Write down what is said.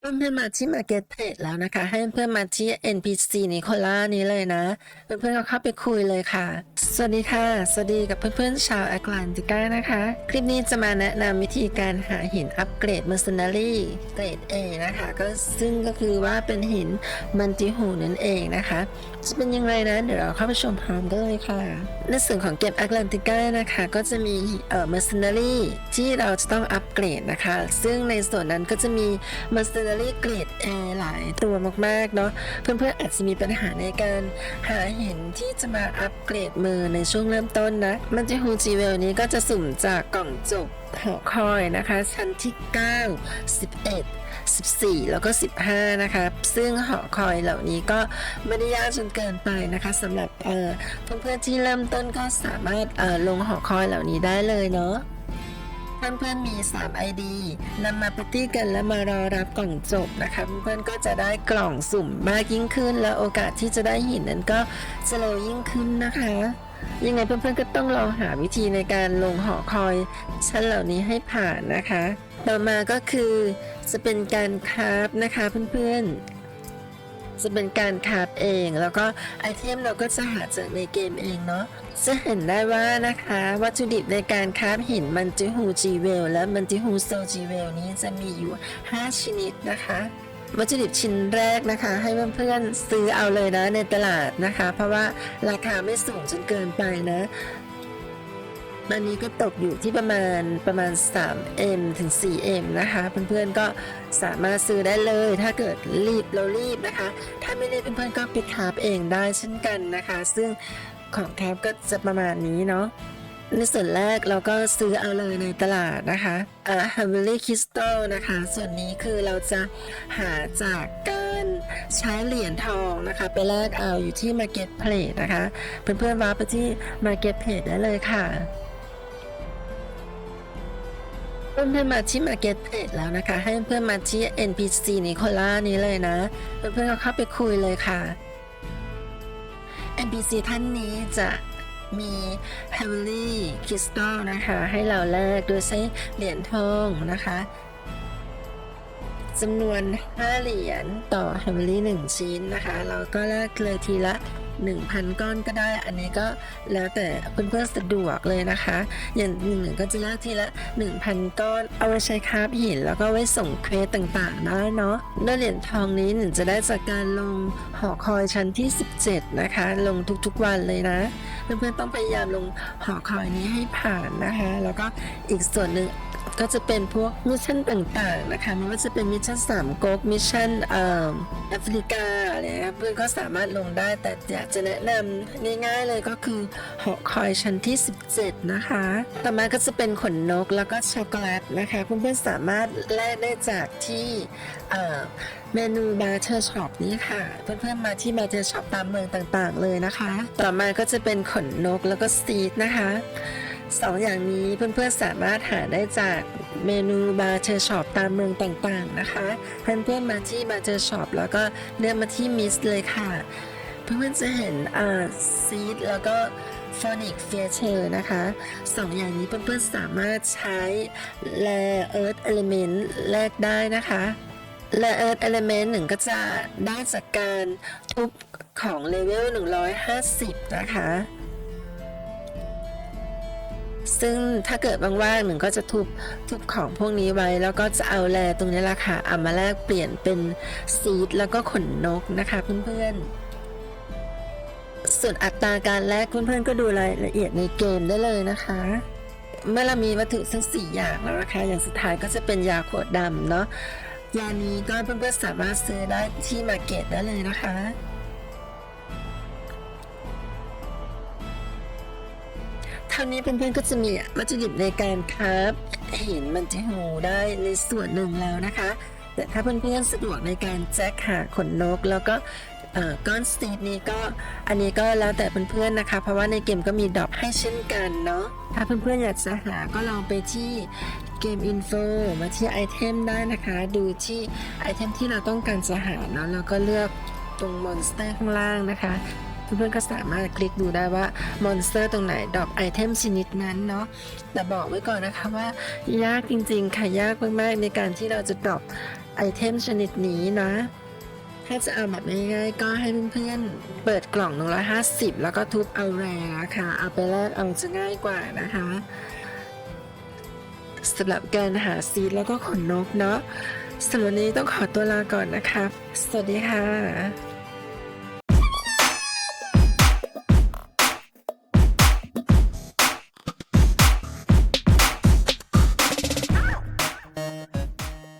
เพื่อนๆมาที่ Marketplace แล้วนะคะ ให้เพื่อนๆมาที่ NPC นิโคล่านี้เลยนะ เพื่อนๆก็เข้าไปคุยเลยค่ะ สวัสดีค่ะ สวัสดีกับเพื่อนๆชาวแอตแลนติก้านะคะ คลิปนี้จะมาแนะนำวิธีการหาหินอัปเกรด Mercenary เกรด A นะคะ ก็ซึ่งก็คือว่าเป็นหินมันติหูนั่นเองนะคะ จะเป็นยังไงนะ เดี๋ยวเราเข้าไปชมพร้อมกันเลยค่ะ ในส่วนของเกมแอตแลนติก้านะคะ ก็จะมีเอ่อ Mercenary ที่เราจะต้องอัปเกรดนะคะ ซึ่งในส่วนนั้นก็จะมี Mercenary เกรด A หลายตัวมากๆเนาะเพื่อนๆอาจจะมีปัญหาในการหาเหินที่จะมาอัปเกรดมือในช่วงเริ่มต้นนะ มันจะฮูจีเวลนี้ก็จะสุ่มจากกล่องจบหอคอยนะคะ ชั้นที่ 9 11 14 แล้วก็ 15 นะคะ ซึ่งหอคอยเหล่านี้ก็ไม่ได้ยากจนเกินไปนะคะสำหรับเเพื่อนๆที่เริ่มต้นก็สามารถลงหอคอยเหล่านี้ได้เลยเนาะ เพื่อนๆมี 3 ID นำมาปาร์ตี้กันแล้วมารอรับกล่องจบนะคะเพื่อนๆก็จะได้กล่องสุ่มมากยิ่งขึ้น แล้วโอกาสที่จะได้หินนั้นก็จะเร็วยิ่งขึ้นนะคะ ยังไงเพื่อนๆก็ต้องลองหาวิธีในการลงหอคอยชั้นเหล่านี้ให้ผ่านนะคะ ต่อมาก็คือจะเป็นการคราฟนะคะเพื่อนๆ จะเป็นการคาฟเอง แล้วก็ไอเทมเราก็จะหาจากในเกมเองเนาะจะเห็นได้ว่านะคะวัตถุดิบในการคาฟหินมันจิฮูจีเวลและมันจิฮูโซจีเวลนี้จะมีอยู่ 5 ชนิดนะคะวัตถุดิบชิ้นแรกนะคะ ให้เพื่อนๆซื้อเอาเลยนะในตลาดนะคะ เพราะว่าราคาไม่สูงจนเกินไปนะ อันนี้ก็ตกอยู่ที่ประมาณประมาณ 3M ถึง 4M นะคะ เพื่อนๆก็สามารถซื้อได้เลยถ้าเกิดรีบเรารีบนะคะ ถ้าไม่รีบเพื่อนๆก็ไปคาฟเองได้เช่นกันนะคะ ซึ่งของแคปก็จะประมาณนี้เนาะในส่วนแรกเราก็ซื้อเอาเลยในตลาดนะคะอ่า h a v e l y Crystal นะคะ ส่วนนี้คือเราจะหาจากการใช้เหรียญทองนะคะ ไปแลกเอาอยู่ที่ Marketplace นะคะ เพื่อนๆว้าไปที่ Marketplace ได้เลยค่ะ เพื่อนมาที่ Marketplace แล้วนะคะ ให้เพื่อนมาที่ NPC นิโคล่านี้เลยนะ เพื่อนๆก็เข้าไปคุยเลยค่ะ NPC ท่านนี้จะมี h e a v l y Crystal นะคะ ให้เราแลกโดยใช้เหรียญทองนะคะจำนวน 5 เหรียญต่อ h e a v l y 1 ชิ้นนะคะ เราก็แลกเลยทีละ 1,000 ก้อนก็ได้ อันนี้ก็แล้วแต่เพื่อนๆสะดวกเลยนะคะ อย่างหนึ่งก็จะแลกทีละ 1,000 ก้อน เอาไว้ใช้คราฟหิน แล้วก็ไว้ส่งเควสต่างๆได้เนาะด้วยเหรียญทองนี้หนึ่งจะได้จากการลงหอคอยชั้นที่ 17 นะคะ ลงทุกๆวันเลยนะ เพื่อนๆต้องพยายามลงหอคอยนี้ให้ผ่านนะคะ แล้วก็อีกส่วนหนึ่ง ก็จะเป็นพวกมิชชั่นต่างๆนะคะไม่ว่าจะเป็นมิชชั่นสามก๊กมิชชั่นแอฟริกาอะไรนะเพื่อนก็สามารถลงได้แต่อยากจะแนะนำง่ายๆเลยก็คือหอคอยชั้นที่ 17 นะคะ ต่อมาก็จะเป็นขนนกแล้วก็ช็อกโกแลตนะคะเพื่อนๆสามารถแลกได้จากที่เมนูบาร์เทอร์ช็อปนี้ค่ะ เพื่อนๆมาที่บาร์เทอร์ช็อปตามเมืองต่างๆเลยนะคะ ต่อมาก็จะเป็นขนนกแล้วก็สตีดนะคะ สองอย่างนี้เพื่อนๆสามารถหาได้จากเมนูบาร์เทอร์ช็อปตามเมืองต่างๆนะคะ เพื่อนๆมาที่บาร์เทอร์ช็อปแล้วก็เลือกมาที่มิสเลยค่ะ เพื่อนๆจะเห็นอ่าซีดแล้วก็ฟอนิกเฟียเชอร์นะคะสองอย่างนี้เพื่อนๆสามารถใช้แร่เอิร์ธเอลิเมนต์แลกได้นะคะและเอิร์ธเอลเมนต์หนึ่งก็จะได้จากการทุบของเลเวล150 นะคะ ซึ่งถ้าเกิดว่างๆหนึ่งก็จะทุบทุบของพวกนี้ไว้ แล้วก็จะเอาแลตรงนี้แหละค่ะเอามาแลกเปลี่ยนเป็นซีดแล้วก็ขนนกนะคะเพื่อนๆส่วนอัตราการแลกเพื่อนๆก็ดูรายละเอียดในเกมได้เลยนะคะ เมื่อเรามีวัตถุทั้ง4อย่างแล้วนะคะ อย่างสุดท้ายก็จะเป็นยาขวดดำเนาะยานี้ก็เพื่อนๆสามารถซื้อได้ที่มาร์เก็ตได้เลยนะคะ เท่านี้เพื่อนๆก็จะมีวัตถุดิบในการคราฟหินมันจะหูได้ในส่วนหนึ่งแล้วนะคะ แต่ถ้าเพื่อนๆสะดวกในการแจ็คหาขนนก แล้วก็ก้อนสตีดนี้ก็อันนี้ก็แล้วแต่เพื่อนๆนะคะ เพราะว่าในเกมก็มีดรอปให้เช่นกันเนาะถ้าเพื่อนๆอยากจะหาก็ลองไปที่เกมอินโฟมาที่ไอเทมได้นะคะ ดูที่ไอเทมที่เราต้องการจะหาเนาะแล้วก็เลือกตรงมอนสเตอร์ข้างล่างนะคะ เพื่อนๆก็สามารถคลิกดูได้ว่ามอนสเตอร์ตรงไหนดรอปไอเทมชนิดนั้นเนาะแต่บอกไว้ก่อนนะคะว่ายากจริงๆค่ะยากมากๆในการที่เราจะดรอปไอเทมชนิดนี้นะถ้าจะเอาแบบง่ายๆก็ให้เพื่อนๆเปิดกล่องหนึ่งร้อยห้าสิบแล้วก็ทุบเอาแรงค่ะเอาไปแลกเอาจะง่ายกว่านะคะสำหรับการหาซีดแล้วก็ขนนกเนาะสำหรับวันนี้ต้องขอตัวลาก่อนนะครับสวัสดีค่ะ